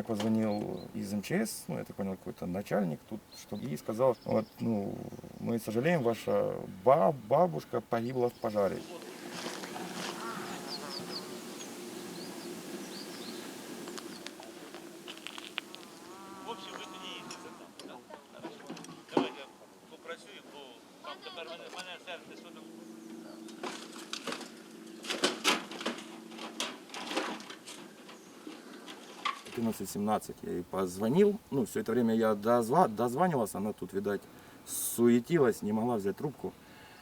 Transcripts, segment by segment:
мне позвонил из МЧС, ну, я так понял, какой-то начальник тут, что, и сказал, вот, ну, мы сожалеем, ваша ба- бабушка погибла в пожаре. В общем, ви тоді їздите там, так? Хорошо. Давайте попрацюємо, бо там тепер мене, мене серце, що 11-17 я ей позвонил, ну, все это время я дозва- дозванивался, она тут, видать, суетилась, не могла взять трубку.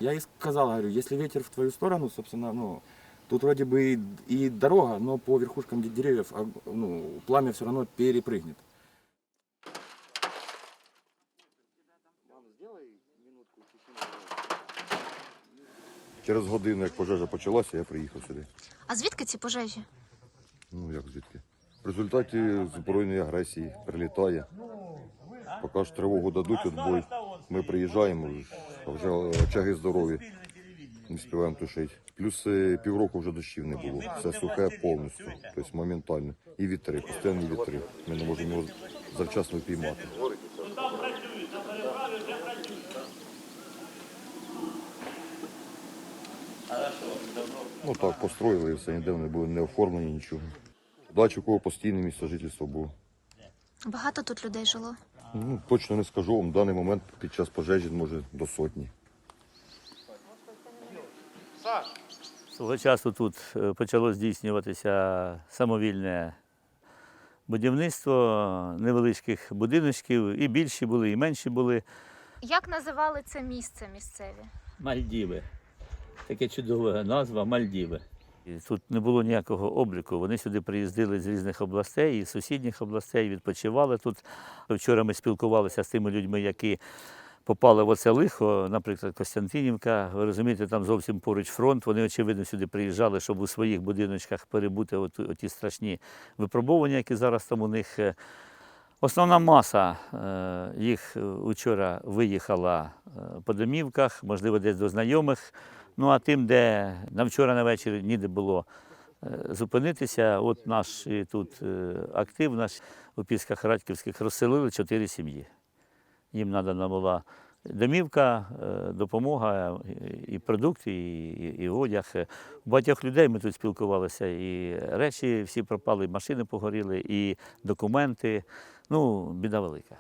Я ей сказал, говорю, если ветер в твою сторону, собственно, ну, тут вроде бы и, и дорога, но по верхушкам де- деревьев, а, ну, пламя все равно перепрыгнет. Через годину, як пожежа почалася, я приїхав сюди. А звідки ці пожежі? Ну як звідки? В результаті збройної агресії прилітає. Поки ж тривогу дадуть відбой, ми приїжджаємо, а вже очаги здорові. Не співаємо тушити. Плюс е, півроку вже дощів не було. Все сухе повністю, тобто моментально. І вітри, постійні вітри. Ми не можемо його завчасно впіймати. Ну так, построїли все, ніде вони були не оформлені, нічого. Дача у кого постійне місце жительства було. Багато тут людей жило. Ну, точно не скажу вам, в даний момент під час пожежі може до сотні. Свого часу тут е, почало здійснюватися самовільне будівництво невеличких будиночків. І більші були, і менші були. Як називали це місце місцеві? Мальдіви. Таке чудова назва Мальдіви. Тут не було ніякого обліку. Вони сюди приїздили з різних областей, із сусідніх областей, відпочивали тут. Вчора ми спілкувалися з тими людьми, які попали в оце лихо, наприклад, Костянтинівка. Ви розумієте, там зовсім поруч фронт. Вони, очевидно, сюди приїжджали, щоб у своїх будиночках перебути от, оті страшні випробування, які зараз там у них. Е, Основна маса е, їх вчора виїхала е, по домівках, можливо, десь до знайомих. Ну а тим, де на вчора на вечір ніде було е, зупинитися, от наш тут е, актив, наш у Пісках Радьківських розселили чотири сім'ї. Їм надана була домівка, е, допомога, і- продукти, і, і одяг. У багатьох людей ми тут спілкувалися, і речі всі пропали, і машини погоріли, і документи. Ну, біда велика.